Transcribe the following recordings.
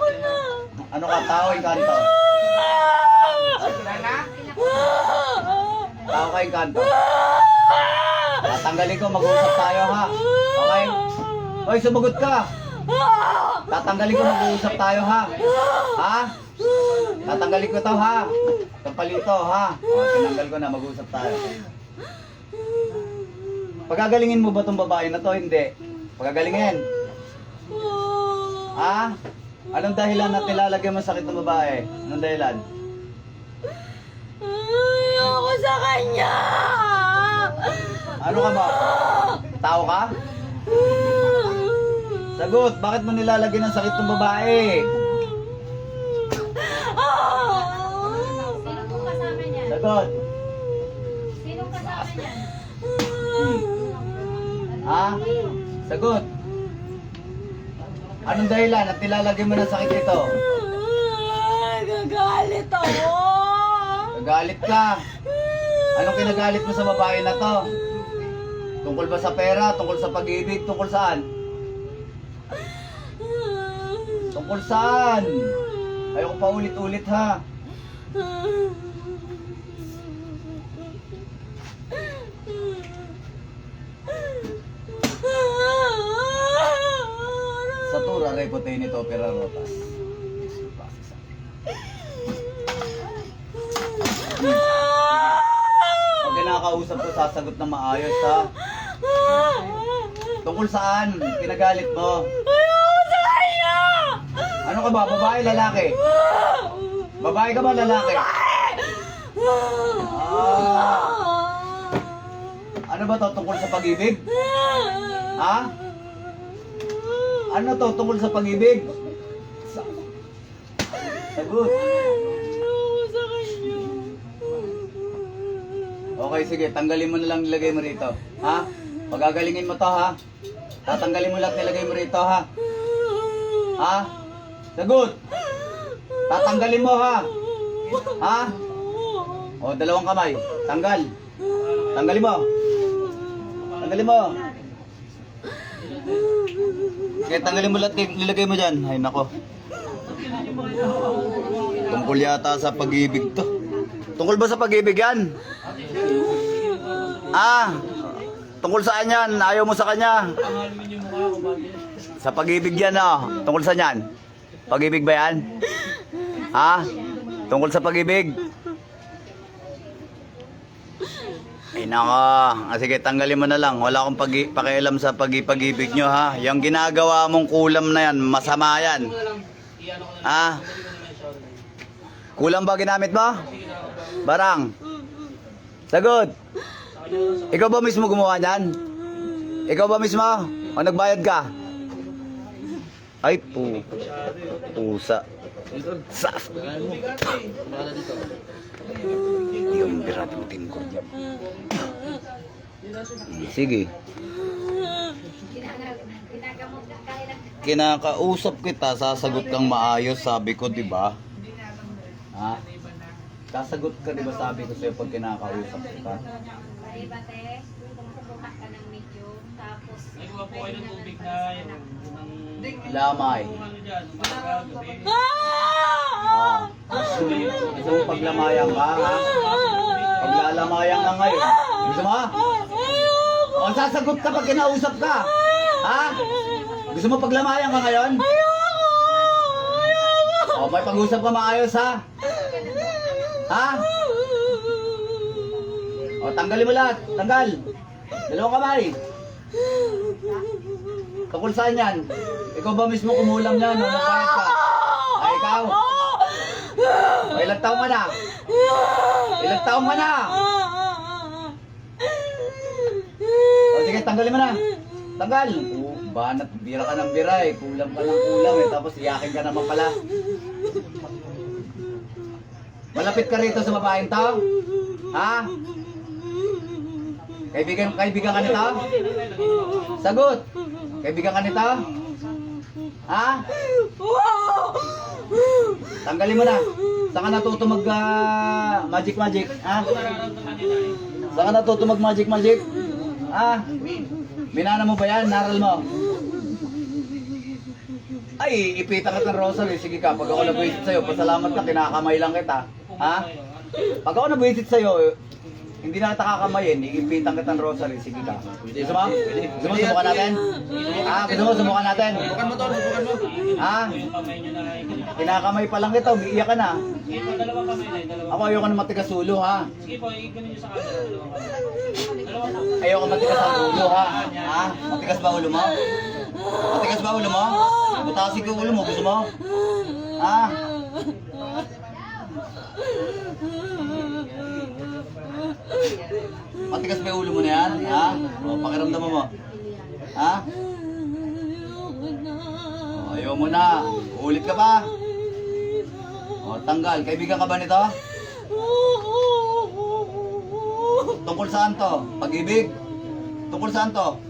Ayoko na. Ano ka, tao, inkanto? Tao ka, inkanto? Tatanggalin ko, mag-uusap tayo ha. Okay? Hoy, sumagot ka. Tatanggalin ko, mag-uusap tayo ha. Ha? Tatanggalin ko to ha. Itong palito ha. O, tinanggal ko na, mag-uusap tayo. Pagagalingin mo ba tong babae na to? Hindi. Pagagalingin. Ha? Anong dahilan na nilalagyan mo sakit ng babae? Anong dahilan? Ayoko sa kanya. Ano ka ba? Tao ka? Sagot, bakit mo nilalagyan ng sakit ng babae? Sino pong kasama niyan? Sagot. Sinong kasama niyan? Ha? Sagot. Anong dahilan at nilalagyan mo ng sakit ito? Gagalit ako. Nagalit ka. Anong kinagalit mo sa babae na to? Tungkol ba sa pera? Tungkol sa pag-ibig? Tungkol saan? Tungkol saan? Ayoko pa ulit-ulit ha. Tura, repote nito, opera rotas. Pag kinakausap ko, sasagot na maayos ha. Tungkol saan? Pinagalit mo. Ayoko sa kanya. Ano ka ba? Babae, lalaki? Babae ka ba, lalaki? Ah, ano ba to? Tungkol sa pag-ibig? Ha? Ano to? Tungkol sa pag-ibig? Sa- Sagot. Sa kanya. Okay, sige. Tanggalin mo na lang nilagay mo rito. Ha? Pagagalingin mo to, ha? Tatanggalin mo lang nilagay mo rito, ha? Ha? Sagot! Tatanggalin mo, ha? Ha? O, dalawang kamay. Tanggal. Tanggalin mo. Tanggalin mo. Sige, tanggalin mo lahat. Nilagay mo dyan. Ay, nako. Tungkol yata sa pag-ibig to. Tungkol ba sa pag-ibig yan? Ah, tungkol saan yan? Ayaw mo sa kanya? Sa pag-ibig yan, oh. Tungkol saan yan? Pag-ibig ba yan? Ha? Tungkol sa pag-ibig? Ay nako. Ah, sige, tanggalin mo na lang. Wala akong pag pakialam sa pag-ibig nyo ha. Yung ginagawa mong kulam na yan, masama yan. Ha? Kulam ba ginamit mo? Barang. Sagot. Ikaw ba mismo gumawa niyan? Ikaw ba mismo? O nagbayad ka? Ay, pu pusa. Sas. Yung birabutin ko. Sige. Kinakausap kita, sasagot kang maayos, sabi ko, di ba? Ha? Sasagot ka, di ba sabi ko sa'yo pag kinakausap kita? Lamay. gabi. Ah. Gusto mo, paglamayan ka, ha? Paglalamayan ka ngayon. Gusto mo? O, sasagot ka pag kinausap ka. Ha? Gusto mo paglamayan ka ngayon? O, may pag-usap ka maayos, ha? Ha? O, tanggalin mo lahat. Tanggal. Dalawang kamay. Tungkol saan yan? Ikaw ba mismo kumulam yan? O, nagpayat ka? Ay, ikaw? Ilang taong ka na? Ilang taong ka na? O, sige, tanggalin mo na. Tanggal. Oh, banat, bira ka ng bira eh. Kulam ka ng kulam eh. Tapos iyakin ka naman pala. Malapit ka rito sa babaeng to? Ha? Kaibigan, kaibigan ka nito? Sagot! Kaibigan ka nito? Ha? Tanggalin mo na. Saan natuto mag ah, magic magic? Ha? Saan natuto mag magic magic? Ha? Minana mo ba yan? Naral mo? Ay, ipitan ka ng rosary. Sige ka, pag ako nabisit sa'yo, pasalamat ka, kinakamay lang kita. Ha? Pag ako nabisit sa'yo, hindi na kita kakamayin, iipitan kita ng rosary. Sige ka. Gusto mo? Gusto mo, subukan natin? Ha? Gusto mo, subukan natin? Subukan mo to, subukan mo. Ha? Kinakamay pa lang kita, umiiyak ka na. Sige po, dalawang kamay na. Dalawang Ako ayoko na matigas ulo, ha? Sige po, ikanin nyo sa camera. Dalawang kamay. Ayoko matigas ang ulo, ha? Ha? Matigas ba ulo mo? Matigas ba ulo mo? Butasin ko ulo mo, gusto mo? Ha? Matigas ba yung ulo mo na yan? Ha? O, pakiramdam mo. Ha? O, ayaw mo na. Ulit ka pa. O, tanggal. Kaibigan ka ba nito? Tungkol saan to? Pag-ibig? Tungkol saan to?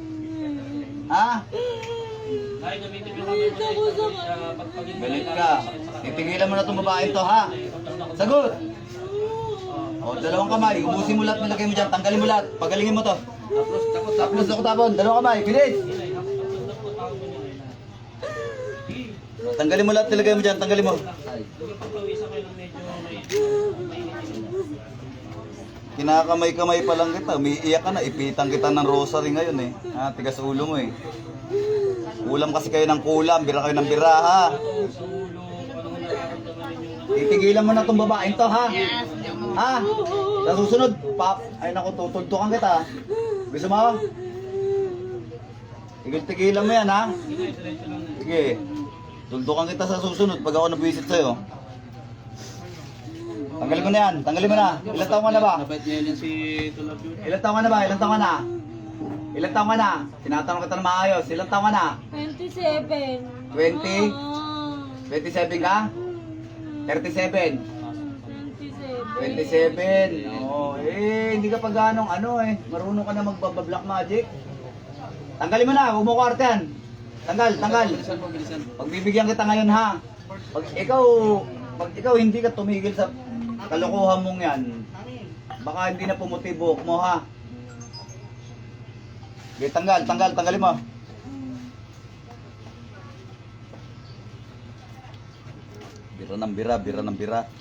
Ha? Galit ka. Titigilan mo na itong babaeng to, ha? Sagot! O, dalawang kamay. Ubusin mo lahat, nilagay mo dyan. Tanggalin mo lahat. Pagalingin mo to. Tapos, takot, Tapos ako tapon. Dalawang kamay. Bilis! Tanggalin mo lahat, nilagay mo dyan. Tanggalin mo. Kinakamay-kamay pa lang kita. Umiiyak ka na. Ipitan kita ng rosary ngayon eh. Ha, tigas ulo mo eh. Kulam kasi kayo ng kulam. Bira kayo ng bira ha. Titigilan mo na itong babaeng to ha. Ha? Sa susunod, pap. Ay naku, tutultukan kita. Gusto mo? Tigil-tigilan mo yan ha. Sige, lang. Sige. Tultukan kita sa susunod pag ako nabisit sa'yo. Tanggalin mo na yan. Tanggalin mo na. Ilan taong ka na ba? Ilan taong ka na ba? Ilan taong ka na? Ilan taong ka na? Tinatanong kita na maayos. Ilan taong ka na? 27. 20? Ah, 27 ka? 37? 27. 27. Oo, eh, hindi ka pa ganong ano eh. Marunong ka na magbabablock magic. Tanggalin mo na, huwag mo. Tanggal, tanggal. Pagbibigyan kita ngayon ha. Pag ikaw, pag ikaw hindi ka tumigil sa kalokohan mong yan, baka hindi na pumuti buhok mo ha. Okay, tanggal, tanggal, tanggalin mo. Bira ng bira, bira ng bira.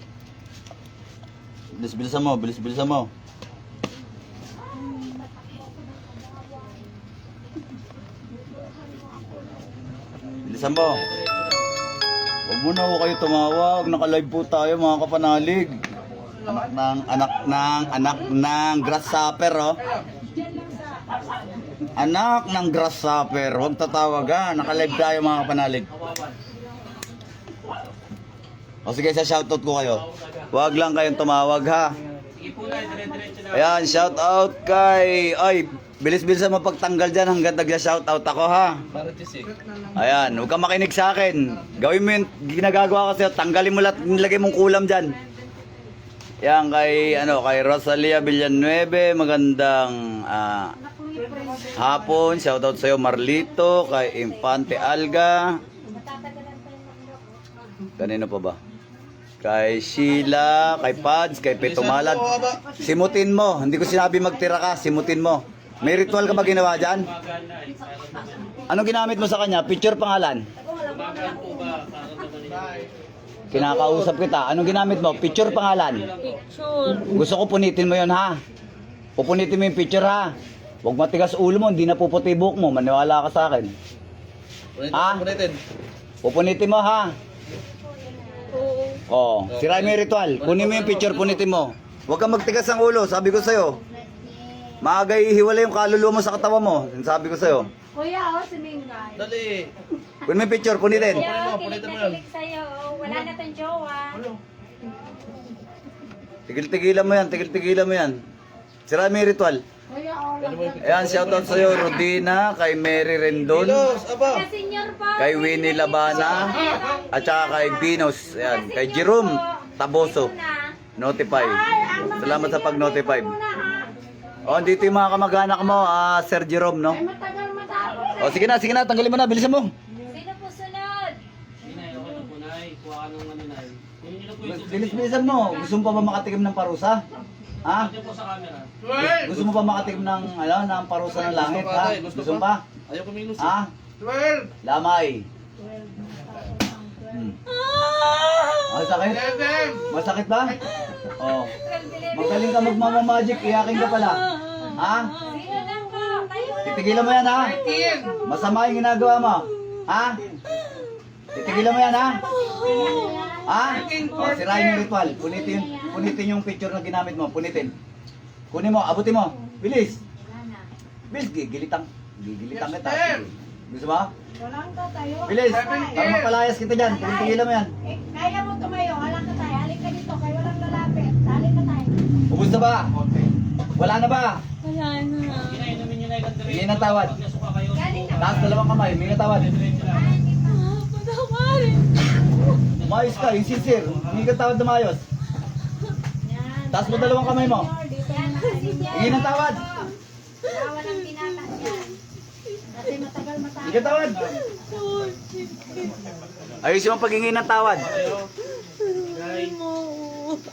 Bilis bilisan mo, bilis bilisan mo. Bilisan mo. Huwag mo na ho kayo tumawag. Naka-live po tayo mga kapanalig. Anak ng, anak ng, anak ng grasshopper, oh. Anak ng grasshopper. Huwag tatawag, ha. Naka-live tayo mga kapanalig. O sige, sa shoutout ko kayo. Huwag lang kayong tumawag, ha. Sige po na. Ayan, shoutout kay... Ay, bilis-bilisan mo pagtanggal dyan hanggang nagla-shoutout ako, ha. Para tisik. Ayan, huwag kang makinig sa akin. Gawin mo yung ginagagawa ko sa'yo. Tanggalin mo lahat, nilagay mong kulam dyan. Yan, kay, ano, kay Rosalia Villanueve. Magandang ah, hapon. Shoutout sa'yo, Marlito. Kay Infante Alga. Kanino pa ba? Kay Sheila, kay Pads, kay Petumalad. Simutin mo. Hindi ko sinabi magtira ka. Simutin mo. May ritual ka ba ginawa dyan? Anong ginamit mo sa kanya? Picture pangalan? Kinakausap kita. Anong ginamit mo? Picture pangalan. Picture. Gusto ko punitin mo yon ha. Pupunitin mo yung picture ha. Huwag matigas ulo mo, hindi na puputi buhok mo. Maniwala ka sa akin. Punitin, Ah? punitin. Pupunitin mo ha. Oo. Oo. Sirain mo yung ritual. Kunin mo yung picture, punitin mo. Huwag kang magtigas ng ulo, sabi ko sa'yo. Maaga ihiwalay yung kaluluwa mo sa katawan mo. Sabi ko sa'yo. Kuya, oh, sumingay. Dali. Kunin mo yung picture, punitin. Kuya, mo, kilig punitin mo na kilig sa'yo. oh. Wala na tong jowa. Tigil-tigilan mo yan, tigil-tigilan mo yan. Sirain mo yung ritual. Oh. Ayan, shoutout sa'yo, Rodina, kay Mary Rendon. Kay Winnie Labana at saka kay Binos, ayan, kay Jerome Taboso, notify. Salamat sa pag-notify. Oh, dito yung mga kamag-anak mo, ah, Sir Jerome, no? Matagal matapos. Oh, sige na, sige na, tanggalin mo na, bilisan mo. Sino po sunod? Inay, okay na po, Nay. Kuha ka ng ano, Nay. Bilis-bilisan mo. Gusto mo pa ba makatikim ng parusa? Ha? Diyan po sa camera. Gusto mo pa makatikim ng, ano, ng parusa ng langit, ha? Gusto mo pa? Ayaw kumilos. Ha? Lamay. Masakit? Masakit ba? Oh. Magaling ka magmamamagic, iyakin ka pala. Ha? Tayo na. Titigilan mo yan ha? Masama yung ginagawa mo. Ha? Titigilan mo yan ha? Ha? O, sirain yung ritual. Punitin, punitin yung picture na ginamit mo. Punitin. Kunin mo, abutin mo. Bilis. Bilis, gigilitan. Gigilitan kita. Gusto mo? Walang ka tayo. Bilis. Para mapalayas kita dyan. Titigilan mo yan. Eh, kaya mo tumayo. Walang ka tayo. Halik ka dito. Kayo walang lalapit. Halik ka tayo. Ubus na ba? Wala na ba? Wala na. Inumin nyo na yung kanto Hingi ng tawad. Pag nasuka kayo, Taas dalawang kamay. Hingi ng tawad. Ah, patawarin. Umayos ka. Yung sincere. Hingi ng tawad na maayos. Taas mo dalawang kamay mo. Dito na kayo. Hingi ng tawad. Ah, walang binata yan. Kasi matagal matagal. Hingi ng tawad. Ayusin mo paghingi ng tawad.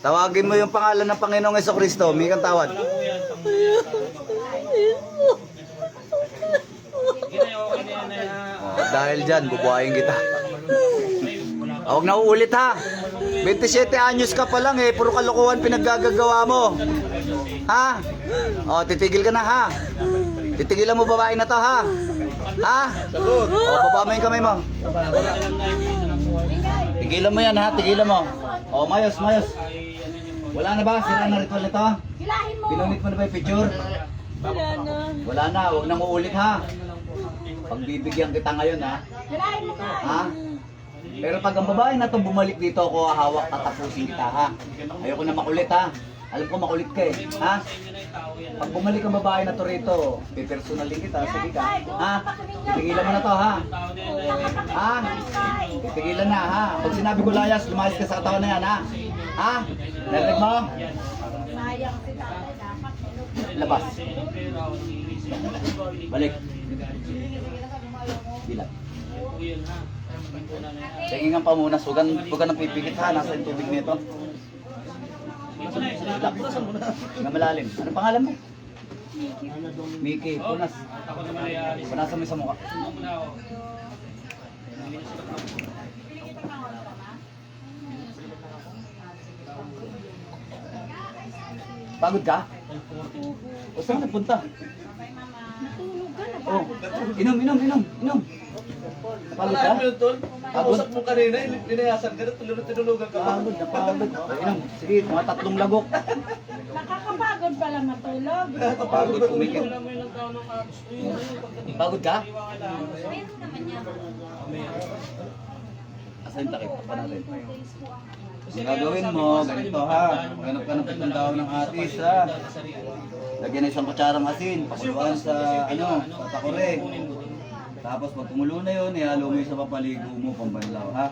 Tawagin mo yung pangalan ng Panginoong Yeso Kristo. Humingi kang tawad. Oh, dahil dyan, bubuhayin kita. Huwag na uulit ha. 27 anyos ka pa lang eh. Puro kalokohan pinaggagawa mo. Ha? O, titigil ka na ha. Titigilan mo babae na to ha. Ha? O, baba mo yung kamay mo. Tigilan mo yan ha. Tigilan mo. O, mayos, mayos. Wala na ba? Sira na ritual nito? Hilahin mo. Pinunit mo na ba yung picture? Wala na. Wala na. Huwag nang uulit ha. Pagbibigyan kita ngayon ha. Hilahin mo ka. Ha? Pero pag ang babae na to bumalik dito ako hawak tatapusin kita ha. Ayoko na makulit ha. Alam ko makulit ka eh. Ha? Pag bumalik ang babae na to rito, pipersonalin kita. Sige ka. Ha? Tigilan mo na to ha. Ha? Tigilan na ha. Pag sinabi ko layas, lumayas ka sa katawan na yan ha. Ha? Narinig mo? Labas. Balik. Bilang. Tingin pa muna, sugan, sugan ng pipikit ha, nasa yung tubig nito. Nga malalim. Ano pangalan mo? Miki, punas. Punasan mo sa mukha. Pagod ka? O saan nagpunta? Oh, inom, inom, inom, inom. Pagod ka? Kausap mo kanina, linayasan ka na, tinulugan ka pa. Pagod na pagod. O, inom. Sige, mga tatlong lagok. Nakakapagod pala matulog. Pagod, kumikit. Pagod ka? Meron naman yan. Asa yung takip pa natin? Ang gagawin mo, ganito ha. Ganap ka ng pitong daw ng atis ha. Lagyan ng isang kutsarang asin, pakuluan sa ano, sa takore. Tapos pag tumulo na yun, ihalo mo yun sa papaligo mo, pambanlaw ha.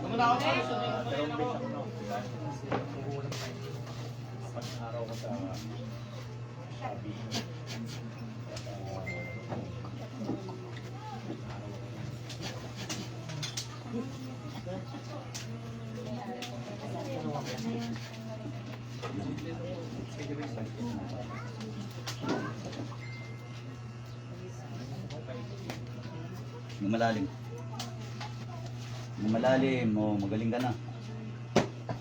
Yung malalim. Yung malalim, oh, magaling ka na.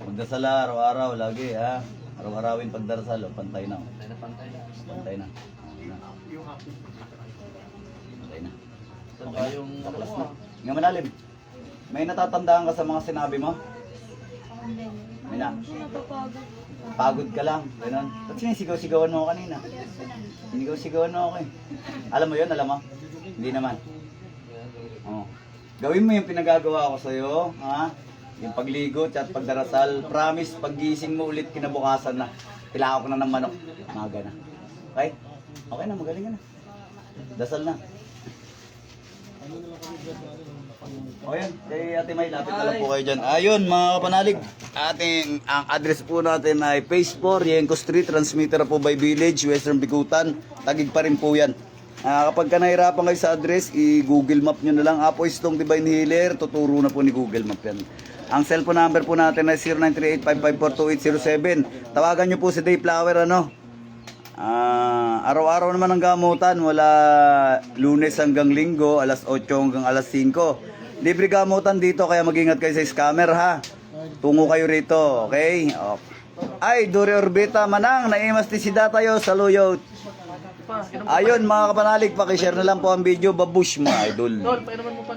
Magdasal ha, araw-araw, lagi ha. Araw-arawin pagdarasal, oh, pantay na. Oh. Pantay na. Pantay na. Pantay na. Ba yung... Taklas na. Nga malalim. May natatandaan ka sa mga sinabi mo? May na. Pagod ka lang. Ganun. Ba't sinisigaw-sigawan mo ako kanina? Sinisigaw-sigawan mo ako eh. Alam mo yun, alam mo? Hindi naman. Gawin mo yung pinagagawa ko sa'yo, ha? Yung pagligo at pagdarasal. Promise, paggising mo ulit kinabukasan na. Kailangan ko na ng manok. Maga na. Okay? Okay na, magaling ka na. Dasal na. O yan, kay Ate May, lapit na lang po kayo dyan. Ayun, mga kapanalig, ating, ang address po natin ay Phase 4, Yenko Street, transmitter po by Village, Western Bikutan. Tagig pa rin po yan. Ah, kapag ka nahirapan kayo sa address, i-google map nyo na lang. Apo Istong Divine Healer, tuturo na po ni Google Map yan. Ang cellphone number po natin ay 0938-554-2807. Tawagan nyo po si Dave Flower, ano? Ah, araw-araw naman ang gamutan, wala lunes hanggang linggo, alas 8 hanggang alas 5. Libre gamutan dito kaya mag-ingat kayo sa scammer ha. Tungo kayo rito, okay? Oh. Ay, Dore Orbita, manang, naimas ti sida tayo sa luyot. Pa, inom Ayun mga kapanalig, pakishare na lang po ang video, babush mga idol. Tol, painuman mo pa.